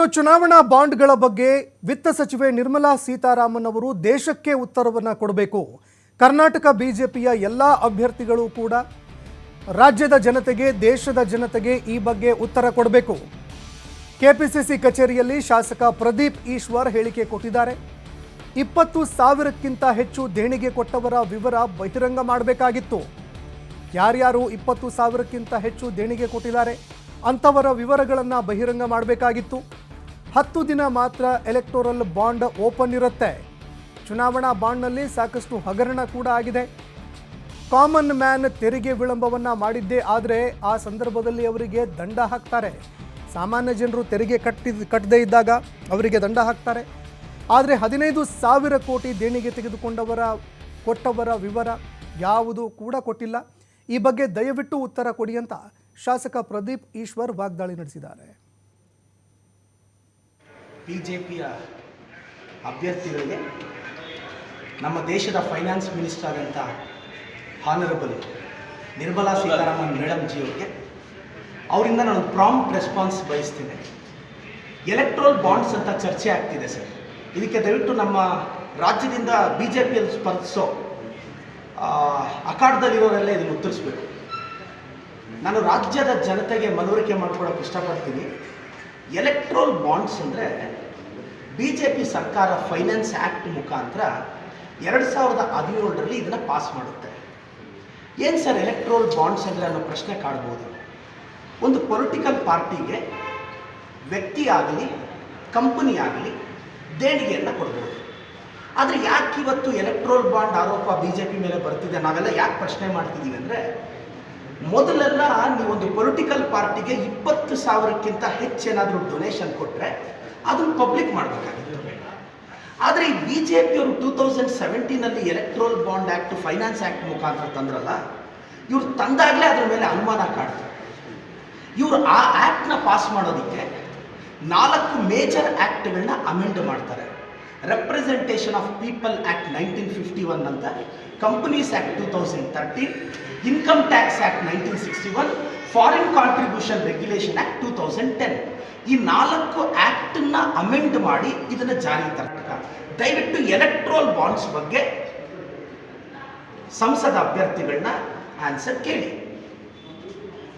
ಇನ್ನು ಚುನಾವಣಾ ಬಾಂಡ್ಗಳ ಬಗ್ಗೆ ವಿತ್ತ ಸಚಿವೆ ನಿರ್ಮಲಾ ಸೀತಾರಾಮನ್ ಅವರು ದೇಶಕ್ಕೆ ಉತ್ತರವನ್ನು ಕೊಡಬೇಕು. ಕರ್ನಾಟಕ ಬಿಜೆಪಿಯ ಎಲ್ಲ ಅಭ್ಯರ್ಥಿಗಳು ಕೂಡ ರಾಜ್ಯದ ಜನತೆಗೆ, ದೇಶದ ಜನತೆಗೆ ಈ ಬಗ್ಗೆ ಉತ್ತರ ಕೊಡಬೇಕು. ಕೆಪಿಸಿಸಿ ಕಚೇರಿಯಲ್ಲಿ ಶಾಸಕ ಪ್ರದೀಪ್ ಈಶ್ವರ್ ಹೇಳಿಕೆ ಕೊಟ್ಟಿದ್ದಾರೆ. ಇಪ್ಪತ್ತು ಸಾವಿರಕ್ಕಿಂತ ಹೆಚ್ಚು ದೇಣಿಗೆ ಕೊಟ್ಟವರ ವಿವರ ಬಹಿರಂಗ ಮಾಡಬೇಕಾಗಿತ್ತು. ಯಾರ್ಯಾರು ಇಪ್ಪತ್ತು ಸಾವಿರಕ್ಕಿಂತ ಹೆಚ್ಚು ದೇಣಿಗೆ ಕೊಟ್ಟಿದ್ದಾರೆ, ಅಂಥವರ ವಿವರಗಳನ್ನು ಬಹಿರಂಗ ಮಾಡಬೇಕಾಗಿತ್ತು. ಹತ್ತು ದಿನ ಮಾತ್ರ ಎಲೆಕ್ಟೋರಲ್ ಬಾಂಡ್ ಓಪನ್ ಇರುತ್ತೆ. ಚುನಾವಣಾ ಬಾಂಡ್ನಲ್ಲಿ ಸಾಕಷ್ಟು ಹಗರಣ ಕೂಡ ಆಗಿದೆ. ಕಾಮನ್ ಮ್ಯಾನ್ ತೆರಿಗೆ ವಿಳಂಬವನ್ನು ಮಾಡಿದ್ದೇ ಆದರೆ ಆ ಸಂದರ್ಭದಲ್ಲಿ ಅವರಿಗೆ ದಂಡ ಹಾಕ್ತಾರೆ. ಸಾಮಾನ್ಯ ಜನರು ತೆರಿಗೆ ಕಟ್ಟಿದ ಕಟ್ಟದೇ ಇದ್ದಾಗ ಅವರಿಗೆ ದಂಡ ಹಾಕ್ತಾರೆ. ಆದರೆ ಹದಿನೈದು ಸಾವಿರ ಕೋಟಿ ದೇಣಿಗೆ ತೆಗೆದುಕೊಂಡವರ, ಕೊಟ್ಟವರ ವಿವರ ಯಾವುದು ಕೂಡ ಕೊಟ್ಟಿಲ್ಲ. ಈ ಬಗ್ಗೆ ದಯವಿಟ್ಟು ಉತ್ತರ ಕೊಡಿ ಅಂತ ಶಾಸಕ ಪ್ರದೀಪ್ ಈಶ್ವರ್ ವಾಗ್ದಾಳಿ ನಡೆಸಿದ್ದಾರೆ. ಬಿ ಜೆ ಪಿಯ ಅಭ್ಯರ್ಥಿಗಳಿಗೆ ನಮ್ಮ ದೇಶದ ಫೈನಾನ್ಸ್ ಮಿನಿಸ್ಟರ್ ಆದಂಥ ಹಾನರಬಲ್ ನಿರ್ಮಲಾ ಸೀತಾರಾಮನ್ ಮೇಡಮ್ ಜಿಯೋಗೆ ಅವರಿಂದ ನಾನು ಪ್ರಾಂಪ್ಟ್ ರೆಸ್ಪಾನ್ಸ್ ಬಯಸ್ತೇನೆ. ಎಲೆಕ್ಟ್ರೋಲ್ ಬಾಂಡ್ಸ್ ಅಂತ ಚರ್ಚೆ ಆಗ್ತಿದೆ ಸರ್. ಇದಕ್ಕೆ ದಯವಿಟ್ಟು ನಮ್ಮ ರಾಜ್ಯದಿಂದ ಬಿ ಜೆ ಪಿಯಲ್ಲಿ ಸ್ಪರ್ಧಿಸೋ ಅಖಾಡದಲ್ಲಿರೋರೆಲ್ಲ ಇದನ್ನು ಉತ್ತರಿಸಬೇಕು. ನಾನು ರಾಜ್ಯದ ಜನತೆಗೆ ಮನವರಿಕೆ ಮಾಡ್ಕೊಳಕ್ಕೆ ಇಷ್ಟಪಡ್ತೀನಿ. ಎಲೆಕ್ಟ್ರೋಲ್ ಬಾಂಡ್ಸ್ ಅಂದರೆ ಬಿ ಜೆ ಪಿ ಸರ್ಕಾರ ಫೈನಾನ್ಸ್ ಆ್ಯಕ್ಟ್ ಮುಖಾಂತರ ಎರಡು ಸಾವಿರದ ಹದಿನೇಳರಲ್ಲಿ ಇದನ್ನು ಪಾಸ್ ಮಾಡುತ್ತೆ. ಏನು ಸರ್ ಎಲೆಕ್ಟ್ರೋಲ್ ಬಾಂಡ್ಸ್ ಅಂದರೆ ಅನ್ನೋ ಪ್ರಶ್ನೆ ಕಾಡ್ಬೋದು ಒಂದು ಪೊಲಿಟಿಕಲ್ ಪಾರ್ಟಿಗೆ ವ್ಯಕ್ತಿ ಆಗಲಿ ಕಂಪನಿ ಆಗಲಿ ದೇಣಿಗೆಯನ್ನು ಕೊಡ್ಬೋದು. ಆದರೆ ಯಾಕೆ ಇವತ್ತು ಎಲೆಕ್ಟ್ರೋಲ್ ಬಾಂಡ್ ಆರೋಪ ಬಿ ಜೆ ಪಿ ಮೇಲೆ ಬರ್ತಿದೆ? ನಾವೆಲ್ಲ ಯಾಕೆ ಪ್ರಶ್ನೆ ಮಾಡ್ತಿದ್ದೀವಿ ಅಂದರೆ ಮೊದಲೆಲ್ಲ ನೀವೊಂದು ಪೊಲಿಟಿಕಲ್ ಪಾರ್ಟಿಗೆ ಇಪ್ಪತ್ತು ಸಾವಿರಕ್ಕಿಂತ ಹೆಚ್ಚೇನಾದರೂ ಡೊನೇಷನ್ ಕೊಟ್ಟರೆ ಅದನ್ನು ಪಬ್ಲಿಕ್ ಮಾಡಬೇಕಾಗಿತ್ತು. ಆದರೆ ಈ ಬಿ ಜೆ ಪಿಯವರು two thousand ಸೆವೆಂಟೀನಲ್ಲಿ electoral bond act finance act ಮುಖಾಂತರ ತಂದ್ರಲ್ಲ, ಇವ್ರು ತಂದಾಗಲೇ ಅದರ ಮೇಲೆ ಅನುಮಾನ ಕಾಡ್ತು. ಇವರು ಆ ಆ್ಯಕ್ಟ್ನ ಪಾಸ್ ಮಾಡೋದಕ್ಕೆ ನಾಲ್ಕು ಮೇಜರ್ ಆ್ಯಕ್ಟ್ಗಳನ್ನ ಅಮೆಂಡ್ ಮಾಡ್ತಾರೆ. Representation of people act nineteen fifty one ಅಂತ. Companies act two thousand thirteen income tax act nineteen sixty one foreign contribution regulation act two thousand ten ಈ ನಾಲ್ಕು ಆ್ಯಕ್ಟನ್ನ ಅಮೆಂಡ್ ಮಾಡಿ ಇದನ್ನು ಜಾರಿಗೆ ತರ್ತಕ್ಕ ದಯವಿಟ್ಟು ಎಲೆಕ್ಟ್ರೋಲ್ ಬಾಂಡ್ಸ್ ಬಗ್ಗೆ ಸಂಸದ ಅಭ್ಯರ್ಥಿಗಳನ್ನ ಆನ್ಸರ್ ಕೇಳಿ.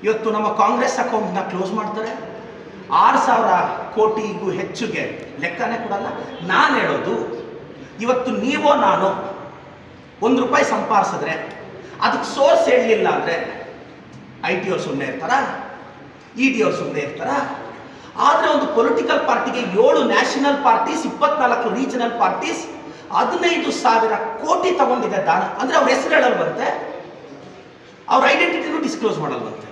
ಇವತ್ತು ನಮ್ಮ ಕಾಂಗ್ರೆಸ್ ಅಕೌಂಟ್ನ ಕ್ಲೋಸ್ ಮಾಡ್ತಾರೆ. ಆರು ಸಾವಿರ ಕೋಟಿಗೂ ಹೆಚ್ಚಿಗೆ ಲೆಕ್ಕನೇ ಕೊಡಲ್ಲ. ನಾನು ಹೇಳೋದು, ಇವತ್ತು ನೀವೋ ನಾನು ಒಂದು ರೂಪಾಯಿ ಸಂಪಾದಿಸಿದ್ರೆ ಅದಕ್ಕೆ ಸೋರ್ಸ್ ಹೇಳಲಿಲ್ಲ ಅಂದರೆ ಐ ಟಿ ಅವ್ರು ಸುಮ್ಮನೆ ಇರ್ತಾರ? ಇ ಡಿ ಅವ್ರು ಸುಮ್ಮನೆ ಇರ್ತಾರ? ಆದರೆ ಒಂದು ಪೊಲಿಟಿಕಲ್ ಪಾರ್ಟಿಗೆ ಏಳು ನ್ಯಾಷನಲ್ ಪಾರ್ಟೀಸ್ ಇಪ್ಪತ್ನಾಲ್ಕು ರೀಜನಲ್ ಪಾರ್ಟೀಸ್ ಹದಿನೈದು ಸಾವಿರ ಕೋಟಿ ತಗೊಂಡಿದೆ ದಾನ. ಅಂದರೆ ಅವ್ರ ಹೆಸರು ಹೇಳಲ್ವಂತೆ ಅವ್ರ ಐಡೆಂಟಿಟಿನೂ ಡಿಸ್ಕ್ಲೋಸ್ ಮಾಡಲ್ವಂತೆ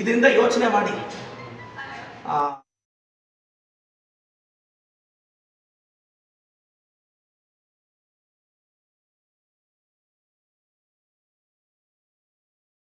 ಇದರಿಂದ ಯೋಚನೆ ಮಾಡಿ.